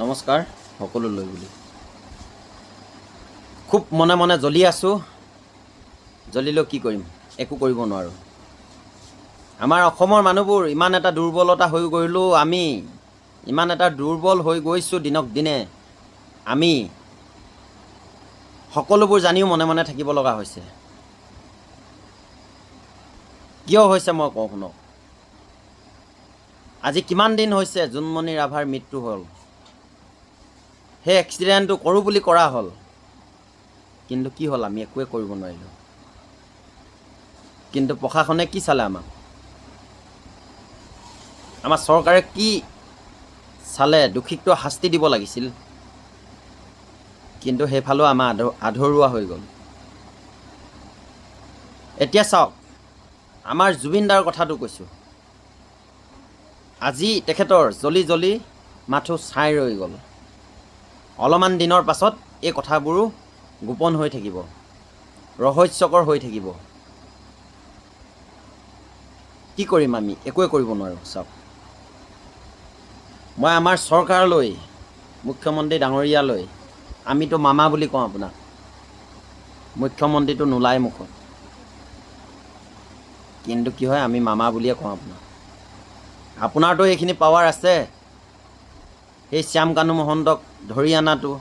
নমস্কাৰ সকলোলৈ বুলি। খুব মনে মনে জ্বলি আছোঁ জ্বলিলেও কি কৰিম একো কৰিব নোৱাৰোঁ। আমাৰ অসমৰ মানুহবোৰ ইমান এটা দুৰ্বলতা হৈ গ'লোঁ আমি ইমান এটা দুৰ্বল হৈ গৈছোঁ দিনক দিনে। আমি সকলোবোৰ জানিও মনে মনে থাকিব লগা হৈছে। কিয় হৈছে মই কওঁ শুনক। আজি কিমান দিন হৈছে জোনমণি ৰাভাৰ মৃত্যু হ'ল? সেই এক্সিডেণ্টটো কৰোঁ বুলি কৰা হ'ল। কিন্তু কি হ'ল আমি একোৱে কৰিব নোৱাৰিলোঁ। কিন্তু প্ৰশাসনে কি চালে আমাক? আমাৰ চৰকাৰে কি চালে? দোষীকটো শাস্তি দিব লাগিছিল। কিন্তু সেইফালেও আমাৰ আধ আধৰুৱা হৈ গ'ল। এতিয়া চাওক আমাৰ জুবিনদাৰ কথাটো কৈছোঁ। আজি তেখেতৰ জ্বলি জ্বলি মাথো ছাই ৰৈ গ'ল। অলপমান দিনৰ পাছত এই কথাবোৰো গোপন হৈ থাকিব। ৰহস্যকৰ হৈ থাকিব। কি কৰিম আমি? একোৱে কৰিব নোৱাৰোঁ চাওক। মই আমাৰ চৰকাৰলৈ মুখ্যমন্ত্ৰী ডাঙৰীয়ালৈ আমিতো মামা বুলি কওঁ আপোনাক মুখ্যমন্ত্ৰীটো নোলায় মুখত। কিন্তু কি হয় আমি মামা বুলিয়ে কওঁ আপোনাক। আপোনাৰতো এইখিনি পাৱাৰ আছে। সেই শ্যাম কানু মহন্তক ধৰি অনাটো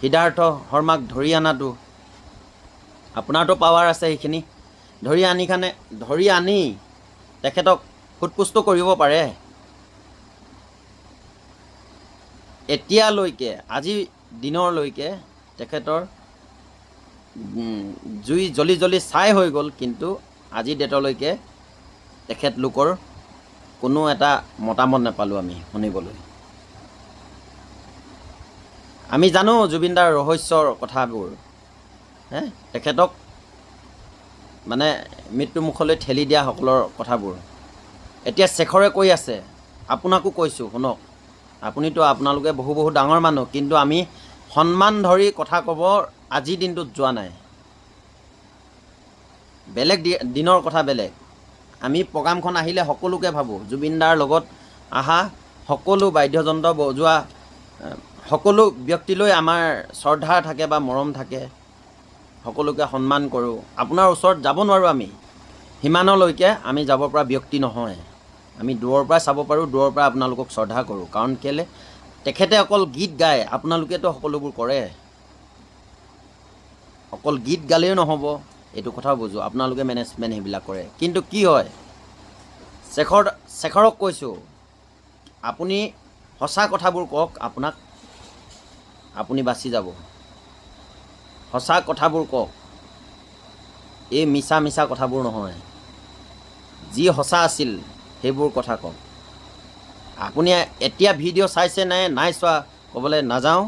সিদ্ধাৰ্থ শৰ্মাক ধৰি অনাটো আপোনাৰতো পাৱাৰ আছে সেইখিনি। ধৰি আনি খানে, ধৰি আনি তেখেতক সোধপোছটো কৰিব পাৰে। এতিয়ালৈকে, আজি দিনৰলৈকে তেখেতৰ জুই জ্বলি জ্বলি ছাই হৈ গ'ল, কিন্তু আজি ডেটলৈকে তেখেতলোকৰ কোনো এটা মতামত নাপালোঁ আমি শুনিবলৈ। আমি জানো জুবিনদাৰ ৰহস্যৰ কথাবোৰ। হে? তেখেতক মানে মৃত্যুমুখলৈ ঠেলি দিয়া সকলৰ কথাবোৰ। এতিয়া শেখৰে কৈ আছে আপোনাকো কৈছোঁ শুনক। আপুনিতো আপোনালোকে বহু বহু ডাঙৰ মানুহ কিন্তু আমি সন্মান ধৰি কথা ক'ব আজিৰ দিনটোত যোৱা নাই। বেলেগ দিনৰ কথা বেলেগ। আমি প্ৰগ্ৰামখন আহিলে সকলোকে ভাবোঁ জুবিনদাৰ লগত অহা সকলো বাদ্যযন্ত্ৰ বজোৱা সকলো ব্যক্তিলৈ আমাৰ শ্ৰদ্ধা থাকে বা মৰম থাকে সকলোকে সন্মান কৰোঁ। আপোনাৰ ওচৰত যাব নোৱাৰোঁ আমি। সিমানলৈকে আমি যাব পৰা ব্যক্তি নহয়। আমি দূৰৰ পৰা চাব পাৰোঁ দূৰৰ পৰা আপোনালোকক শ্ৰদ্ধা কৰোঁ। কাৰণ কেলৈ? তেখেতে অকল গীত গায় আপোনালোকেতো সকলোবোৰ কৰে। অকল গীত গালেও নহ'ব এইটো কথাও বুজোঁ। আপোনালোকে মেনেজমেণ্ট সেইবিলাক কৰে। কিন্তু কি হয়? শেখৰ শেখৰক কৈছোঁ আপুনি সঁচা কথাবোৰ কওক আপোনাক আপুনি বাচি যাব। সঁচা কথাবোৰ কওক। এই মিছা মিছা কথাবোৰ নহয়। যি সঁচা আছিল সেইবোৰ কথা কওক। আপুনি এতিয়া ভিডিঅ' চাইছে নে নাই চোৱা ক'বলৈ নাযাওঁ।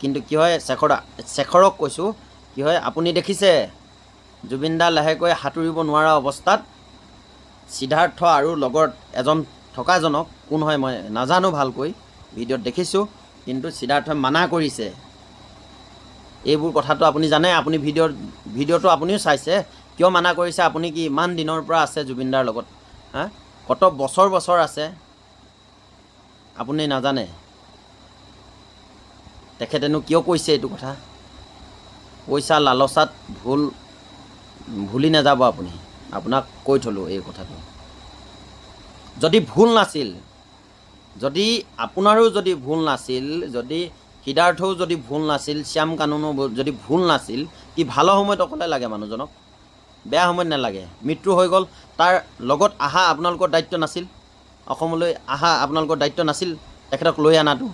কিন্তু কি হয় শেখৰ শেখৰক কৈছোঁ কি হয় আপুনি দেখিছে জুবিনদা লাহেকৈ সাঁতুৰিব নোৱাৰা অৱস্থাত সিদ্ধাৰ্থ আৰু লগত এজন থকাজনক কোন হয় মই নাজানো ভালকৈ ভিডিঅ'ত দেখিছোঁ। কিন্তু সিদ্ধাৰ্থই মানা কৰিছে। এইবোৰ কথাটো আপুনি জানে আপুনি ভিডিঅ'ত ভিডিঅ'টো আপুনিও চাইছে। কিয় মানা কৰিছে আপুনি কি ইমান দিনৰ পৰা আছে জুবিনদাৰ লগত? হা? কত বছৰ বছৰ আছে? আপুনি নাজানে। তেখেতেনো কিয় কৈছে এইটো কথা? পইচা লালচাত ভুল ভুলি নাযাব আপুনি। আপোনাক কৈ থলোঁ এই কথাটো। যদি ভুল নাছিল যদি আপোনাৰো যদি ভুল নাছিল যদি সিদ্ধাৰ্থও যদি ভুল নাছিল শ্যাম কানুনো যদি ভুল নাছিল কি ভালৰ সময়ত অকলে লাগে মানুহজনক। বেয়া সময়ত নালাগে। মৃত্যু হৈ গ'ল তাৰ লগত আহা আপোনালোকৰ দায়িত্ব নাছিল। অসমলৈ আহা আপোনালোকৰ দায়িত্ব নাছিল তেখেতক লৈ অনাটো।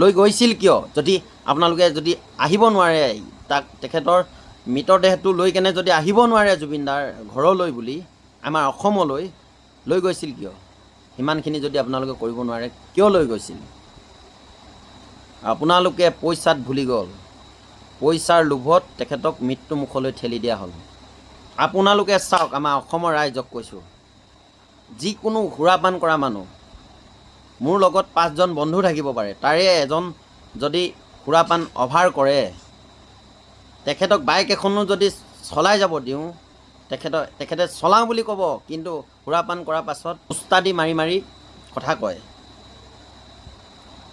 লৈ গৈছিল কিয়? যদি আপোনালোকে যদি আহিব নোৱাৰে তাক তেখেতৰ মৃতদেহটো লৈ কেনে যদি আহিব নোৱাৰে জুবিনদাৰ ঘৰলৈ বুলি আমাৰ অসমলৈ লৈ গৈছিল কিয়? সিমানখিনি যদি আপোনালোকে কৰিব নোৱাৰে কিয় লৈ গৈছিল? আপোনালোকে পইচাত ভুলি গ'ল। পইচাৰ লোভত তেখেতক মৃত্যুমুখলৈ ঠেলি দিয়া হ'ল। আপোনালোকে চাওক আমাৰ অসমৰ ৰাইজক কৈছোঁ যিকোনো সুৰাপান কৰা মানুহ মোৰ লগত পাঁচজন বন্ধু থাকিব পাৰে তাৰে এজন যদি সুৰাপান অভাৰ কৰে তেখেতক বাইক এখনো যদি চলাই যাব দিওঁ তেখেতৰ তেখেতে চলাওঁ বুলি ক'ব কিন্তু সুৰাপান কৰাৰ পাছত উস্তাদি মাৰি মাৰি কথা কয়।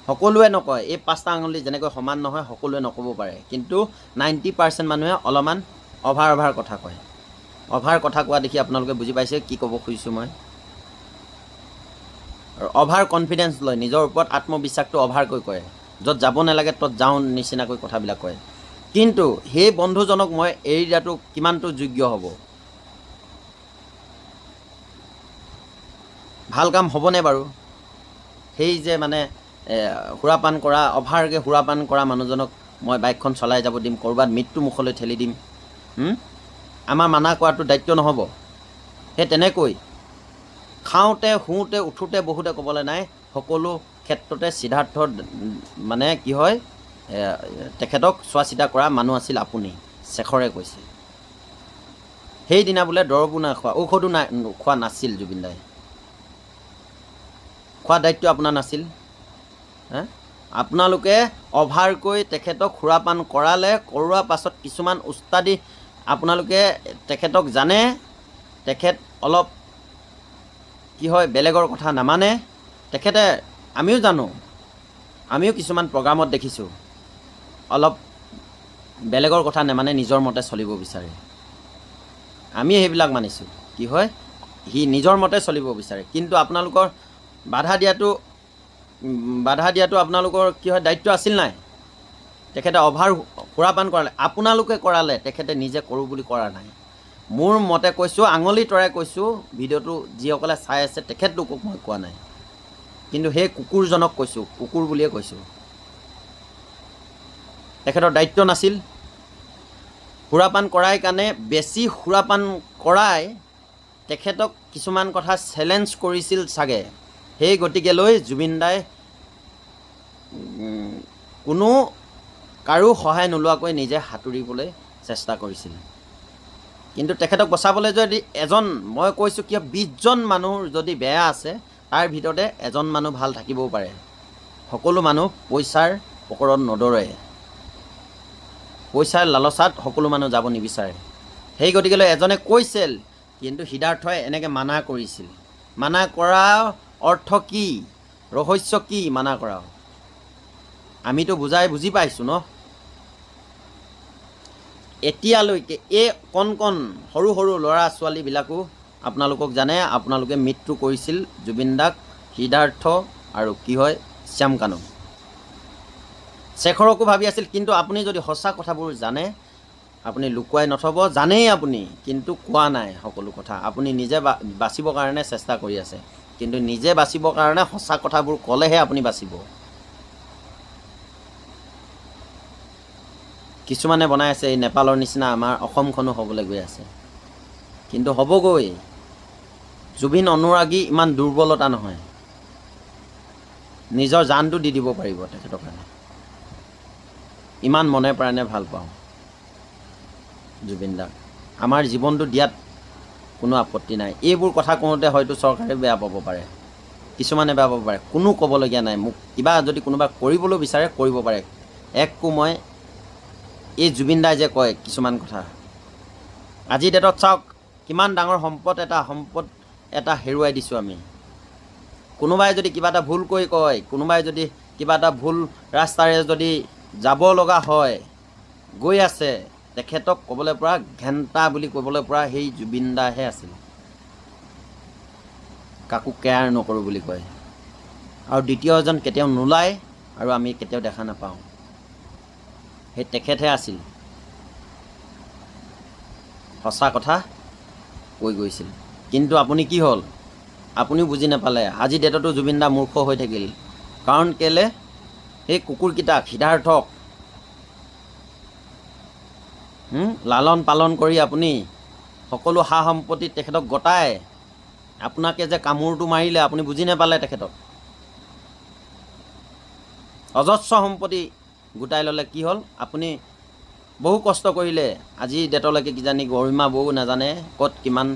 সকলোৱে নকয়। এই পাঁচটা আঙুলি যেনেকৈ সমান নহয় সকলোৱে নক'ব পাৰে। কিন্তু নাইণ্টি পাৰ্চেণ্ট মানুহে অলপমান অভাৰ অভাৰ কথা কয়। অভাৰ কথা কোৱা দেখি আপোনালোকে বুজি পাইছে কি ক'ব খুজিছোঁ মই। আৰু অভাৰ কনফিডেঞ্চ লয় নিজৰ ওপৰত আত্মবিশ্বাসটো অভাৰকৈ কৰে। য'ত যাব নালাগে ত'ত যাওঁ নিচিনাকৈ কথাবিলাক কয়। কিন্তু সেই বন্ধুজনক মই এৰি দিয়াটো কিমানটো যোগ্য হ'ব? ভাল কাম হ'বনে বাৰু? সেই যে মানে সুৰাপান কৰা অভাৰকৈ সুৰাপান কৰা মানুহজনক মই বাইকখন চলাই যাব দিম ক'ৰবাত মৃত্যু মুখলৈ ঠেলি দিম? আমাৰ মানা কৰাটো দায়িত্ব নহ'ব। সেই তেনেকৈ খাওঁতে শুওঁতে উঠোঁতে বহুতে ক'বলৈ নাই সকলো ক্ষেত্ৰতে সিদ্ধাৰ্থ মানে কি হয় তেখেতক চোৱা চিতা কৰা মানুহ আছিল আপুনি শেখৰে কৈছে। সেইদিনা বোলে দৰৱো নাই খোৱা ঔষধো নাই খোৱা নাছিল জুবিন দাই। খোৱা দায়িত্ব আপোনাৰ নাছিল। আপোনালোকে অভাৰকৈ তেখেতক সুৰাপান কৰালে কৰোৱাৰ পাছত কিছুমান উস্তাদি আপোনালোকে তেখেতক জানে তেখেত অলপ কি হয় বেলেগৰ কথা নামানে। তেখেতে আমিও জানো আমিও কিছুমান প্ৰগ্ৰামত দেখিছোঁ। অলপ বেলেগৰ কথা নেমানে নিজৰ মতে চলিব বিচাৰে। আমি সেইবিলাক মানিছোঁ। কি হয় সি নিজৰ মতে চলিব বিচাৰে। কিন্তু আপোনালোকৰ বাধা দিয়াটো বাধা দিয়াটো আপোনালোকৰ কি হয় দায়িত্ব আছিল নাই? তেখেতে অভাৰ সুৰাপান কৰালে আপোনালোকে কৰালে তেখেতে নিজে কৰোঁ বুলি কৰা নাই। মোৰ মতে কৈছোঁ আঙুলি তৰাই কৈছোঁ ভিডিঅ'টো যিসকলে চাই আছে তেখেতলোকক মই কোৱা নাই। কিন্তু সেই কুকুৰজনক কৈছোঁ কুকুৰ বুলিয়ে কৈছোঁ। তেখেতৰ দায়িত্ব নাছিল। সুৰাপান কৰাই কাৰণে বেছি সুৰাপান কৰাই তেখেতক কিছুমান কথা চেলেঞ্জ কৰিছিল চাগে। সেই গতিকেলৈ জুবিন দাই উম, কোনো কাৰো সহায় নোলোৱাকৈ নিজে সাঁতুৰিবলৈ চেষ্টা কৰিছিল। কিন্তু তেখেতক বচাবলৈ যদি এজন মই কৈছোঁ কিয় বিছজন মানুহ যদি বেয়া আছে তাৰ ভিতৰতে এজন মানুহ ভাল থাকিবও পাৰে। সকলো মানুহ পইচাৰ পকৰত নদৰে। পইচাৰ লালচাত সকলো মানুহ যাব নিবিচাৰে। সেই গতিকেলৈ এজনে কৈছিল কিন্তু সিদ্ধাৰ্থই এনেকৈ মানা কৰিছিল। মানা কৰা অৰ্থ কি? ৰহস্য কি? মানা কৰা আমিতো বুজাই বুজি পাইছোঁ ন? এতিয়ালৈকে এই কণ কণ সৰু সৰু ল'ৰা ছোৱালীবিলাকো আপোনালোকক জানে আপোনালোকে মৃত্যু কৰিছিল জুবিন দাক সিদ্ধাৰ্থ আৰু কি হয়? শ্যাম কানু। শেখৰকো ভাবি আছিল কিন্তু আপুনি যদি সঁচা কথাবোৰ জানে আপুনি লুকুৱাই নথব। জানেই আপুনি কিন্তু কোৱা নাই সকলো কথা। আপুনি নিজে বা বাচিবৰ কাৰণে চেষ্টা কৰি আছে। কিন্তু নিজে বাচিবৰ কাৰণে সঁচা কথাবোৰ ক'লেহে আপুনি বাচিব। কিছুমানে বনাই আছে এই নেপালৰ নিচিনা আমাৰ অসমখনো হ'বলৈ গৈ আছে। কিন্তু হ'বগৈ। জুবিন অনুৰাগী ইমান দুৰ্বলতা নহয়। নিজৰ জানটো দি দিব পাৰিব তেখেতৰ কাৰণে। ইমান মনে প্ৰাণে ভাল পাওঁ। জুবিন দাক। আমাৰ জীৱনটো দিয়াত কোনো আপত্তি নাই। এইবোৰ কথা কওঁতে হয়তো চৰকাৰে বেয়া পাব পাৰে। কিছুমানে বেয়া পাব পাৰে। কোনো ক'বলগীয়া নাই। মোক কিবা যদি কোনোবা কৰিবলৈ বিচাৰে কৰিব পাৰে। একো মই এই জুবিন দাই যে কয় কিছুমান কথা। আজিৰ ডেটত চাওক কিমান ডাঙৰ সম্পদ এটা সম্পদ এটা হেৰুৱাই দিছোঁ আমি। কোনোবাই যদি কিবা এটা ভুল কৰি কয় কোনোবাই যদি কিবা এটা ভুল ৰাস্তাৰে যদি যাব লগা হয় গৈ আছে তেখেতক ক'বলৈ পৰা ঘেণ্টা বুলি ক'বলৈ পৰা সেই জুবিন দাহে আছিল। কাকো কেয়াৰ নকৰোঁ বুলি কয়। আৰু দ্বিতীয় এজন কেতিয়াও নোলায় আৰু আমি কেতিয়াও দেখা নাপাওঁ। সেই তেখেতহে আছিল। সঁচা কথা কৈ গৈছিল। কিন্তু আপুনি কি হ'ল? আপুনিও বুজি নাপালে। আজি ডেটতো জুবিন দা মূৰ্খ হৈ থাকিল। কাৰণ কেলে? সেই কুকুৰকেইটাক সিদ্ধাৰ্থক লালন পালন কৰি আপুনি সকলো সা সম্পত্তি তেখেতক গতাই আপোনাকে যে কামোৰটো মাৰিলে আপুনি বুজি নাপালে তেখেতক। অজস্ৰ সম্পত্তি গোটাই ল'লে কি হ'ল? আপুনি বহু কষ্ট কৰিলে। আজি ডেটলৈকে কিজানি গৰিমা বৌ নাজানে ক'ত কিমান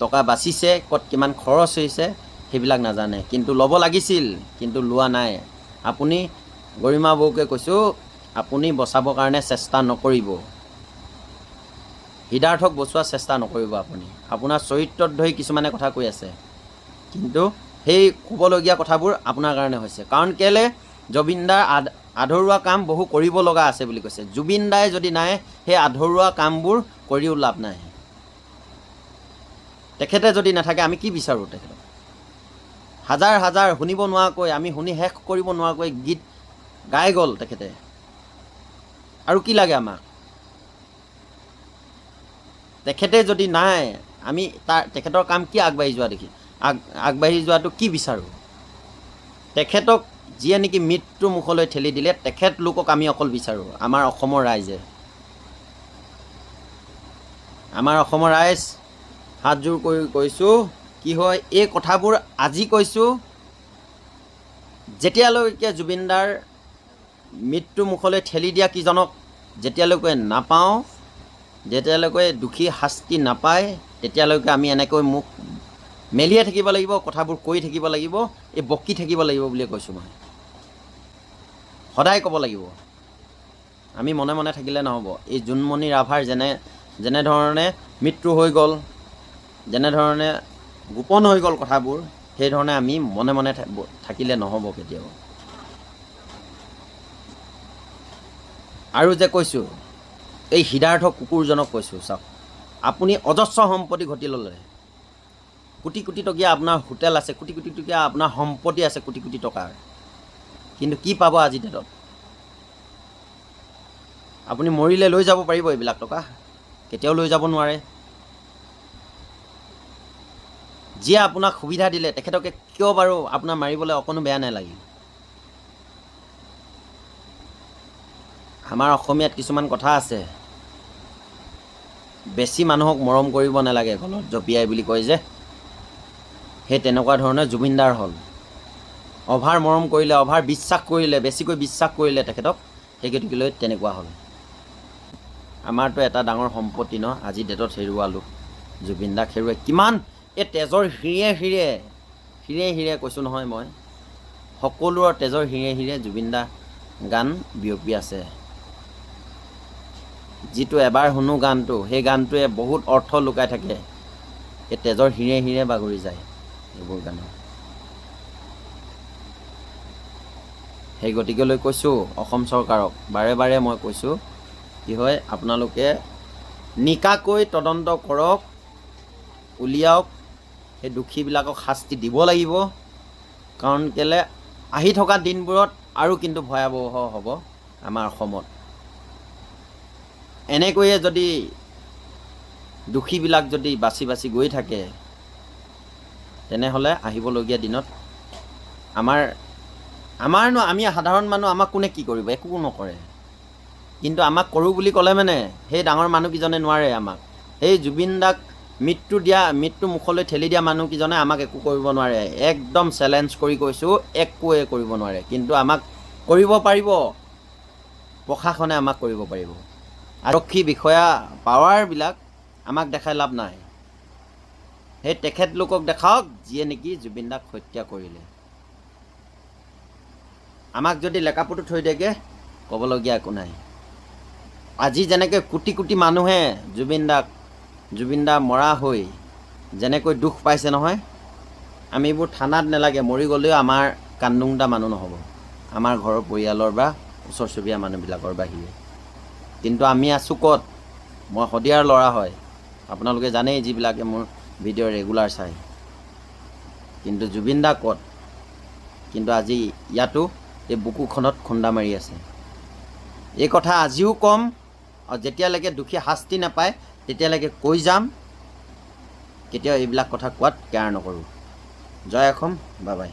টকা বাচিছে ক'ত কিমান খৰচ হৈছে সেইবিলাক নাজানে। কিন্তু ল'ব লাগিছিল কিন্তু লোৱা নাই। আপুনি গৰিমা বৌকে কৈছোঁ আপুনি বচাবৰ কাৰণে চেষ্টা নকৰিব। সিদ্ধাৰ্থক বচোৱাৰ চেষ্টা নকৰিব আপুনি। আপোনাৰ চৰিত্ৰত ধৰি কিছুমানে কথা কৈ আছে। কিন্তু সেই ক'বলগীয়া কথাবোৰ আপোনাৰ কাৰণে হৈছে। কাৰণ কেলৈ? জুবিনদাৰ আধ আধৰুৱা কাম বহু কৰিব লগা আছে বুলি কৈছে। জুবিন দাই যদি নাই সেই আধৰুৱা কামবোৰ কৰিও লাভ নাই। তেখেতে যদি নাথাকে আমি কি বিচাৰোঁ তেখেতক? হাজাৰ হাজাৰ শুনিব নোৱাৰাকৈ আমি শুনি শেষ কৰিব নোৱাৰাকৈ গীত গাই গ'ল তেখেতে। আৰু কি লাগে আমাক? তেখেতে যদি নাই আমি তাৰ তেখেতৰ কাম কি আগবাঢ়ি যোৱা দেখি? আগ আগবাঢ়ি যোৱাটো কি বিচাৰোঁ? তেখেতক যিয়ে নেকি মৃত্যু মুখলৈ ঠেলি দিলে তেখেতলোকক আমি অকল বিচাৰোঁ। আমাৰ অসমৰ ৰাইজে। আমাৰ অসমৰ ৰাইজ হাতযোৰ কৰি কৈছোঁ কি হয় এই কথাবোৰ আজি কৈছোঁ। যেতিয়ালৈকে জুবিনদাৰ মৃত্যু মুখলৈ ঠেলি দিয়া কিজনক যেতিয়ালৈকে নাপাওঁ যেতিয়ালৈকে দোষী শাস্তি নাপায় তেতিয়ালৈকে আমি এনেকৈ মুখ মেলিয়ে থাকিব লাগিব কথাবোৰ কৈ থাকিব লাগিব এই বকি থাকিব লাগিব বুলিয়ে কৈছোঁ মই। সদায় ক'ব লাগিব। আমি মনে মনে থাকিলে নহ'ব। এই জোনমণি ৰাভাৰ যেনে যেনেধৰণে মৃত্যু হৈ গ'ল যেনেধৰণে গোপন হৈ গ'ল কথাবোৰ সেইধৰণে আমি মনে মনে থাকিলে নহ'ব কেতিয়াও। আৰু যে কৈছোঁ এই সিদ্ধাৰ্থ কুকুৰজনক কৈছোঁ চাওক আপুনি অজস্ৰ সম্পত্তি ঘটি ল'লে। কোটি কোটি টকীয়া আপোনাৰ হোটেল আছে কোটি কোটি টকীয়া আপোনাৰ সম্পত্তি আছে কোটি কোটি টকাৰ। কিন্তু কি পাব আজি ডেটত? আপুনি মৰিলে লৈ যাব পাৰিব এইবিলাক টকা কেতিয়াও লৈ যাব নোৱাৰে। যিয়ে আপোনাক সুবিধা দিলে তেখেতকে কিয় বাৰু আপোনাৰ মাৰিবলৈ অকণো বেয়া নালাগিল আমাৰ অসমীয়াত কিছুমান কথা আছে। বেছি মানুহক মৰম কৰিব নালাগে গলত জঁপিয়াই বুলি কয় যে। সেই তেনেকুৱা ধৰণৰ জুবিনদাৰ হ'ল। অভাৰ মৰম কৰিলে অভাৰ বিশ্বাস কৰিলে বেছিকৈ বিশ্বাস কৰিলে তেখেতক সেই গতিকেলৈ তেনেকুৱা হ'ল। আমাৰতো এটা ডাঙৰ সম্পত্তি ন আজি ডেটত হেৰুৱালোঁ। জুবিনদাক হেৰুৱাই কিমান এই তেজৰ হিৰে হিৰে হিৰে হিৰে কৈছোঁ নহয় মই সকলোৰে তেজৰ হিৰে হিৰে জুবিনদা গান বিয়পি আছে। যিটো এবাৰ শুনো গানটো সেই গানটোৱে বহুত অৰ্থ লুকাই থাকে। এই তেজৰ হিৰে হিৰে বাগৰি যায় এইবোৰ গানত সেই গতিকেলৈ কৈছোঁ অসম চৰকাৰক বাৰে বাৰে মই কৈছোঁ কি হয় আপোনালোকে নিকাকৈ তদন্ত কৰক উলিয়াওক সেই দোষীবিলাকক শাস্তি দিব লাগিব কাৰণ কেলৈ আহি থকা দিনবোৰত আৰু কিন্তু ভয়াৱহ হ'ব আমাৰ অসমত। এনেকৈয়ে যদি দোষীবিলাক যদি বাছি বাছি গৈ থাকে তেনেহ'লে আহিবলগীয়া দিনত আমাৰ আমাৰনো আমি সাধাৰণ মানুহ আমাক কোনে কি কৰিব? একো নকৰে। কিন্তু আমাক কৰোঁ বুলি ক'লে মানে সেই ডাঙৰ মানুহকেইজনে নোৱাৰে আমাক। সেই জুবিন দাক মৃত্যু দিয়া মৃত্যু মুখলৈ ঠেলি দিয়া মানুহকেইজনে আমাক একো কৰিব নোৱাৰে। একদম চেলেঞ্জ কৰি কৈছোঁ একোৱে কৰিব নোৱাৰে। কিন্তু আমাক কৰিব পাৰিব। প্ৰশাসনে আমাক কৰিব পাৰিব। আৰক্ষী বিষয়া পাৱাৰবিলাক আমাক দেখাই লাভ নাই। সেই তেখেতলোকক দেখাওক যিয়ে নেকি জুবিন দাক হত্যা কৰিলে। আমাক যদি লেকাপুটো থৈ দিয়েগৈ ক'বলগীয়া একো নাই। আজি যেনেকৈ কোটি কোটি মানুহে জুবিন দাক জুবিন দা মৰা হৈ যেনেকৈ দুখ পাইছে নহয় আমি এইবোৰ থানাত নালাগে মৰি গ'লেও আমাৰ কান্দোংটা মানুহ নহ'ব। আমাৰ ঘৰৰ পৰিয়ালৰ বা ওচৰ চুবুৰীয়া মানুহবিলাকৰ বাহিৰে। কিন্তু আমি আছোঁ ক'ত? মই শদিয়াৰ ল'ৰা হয়। আপোনালোকে জানেই যিবিলাকে মোৰ ভিডিঅ' ৰেগুলাৰ চায়। কিন্তু জুবিন দা ক'ত? কিন্তু আজি ইয়াতো এই বুকুখনত খুন্দা মাৰি আছে। এই কথা আজিও ক'ম। আৰু যেতিয়ালৈকে দোষী শাস্তি নাপায়, তেতিয়ালৈকে কৈ যাম। কেতিয়াও এইবিলাক কথা কোৱাত কেয়াৰ নকৰোঁ। জয় অসম বাবাই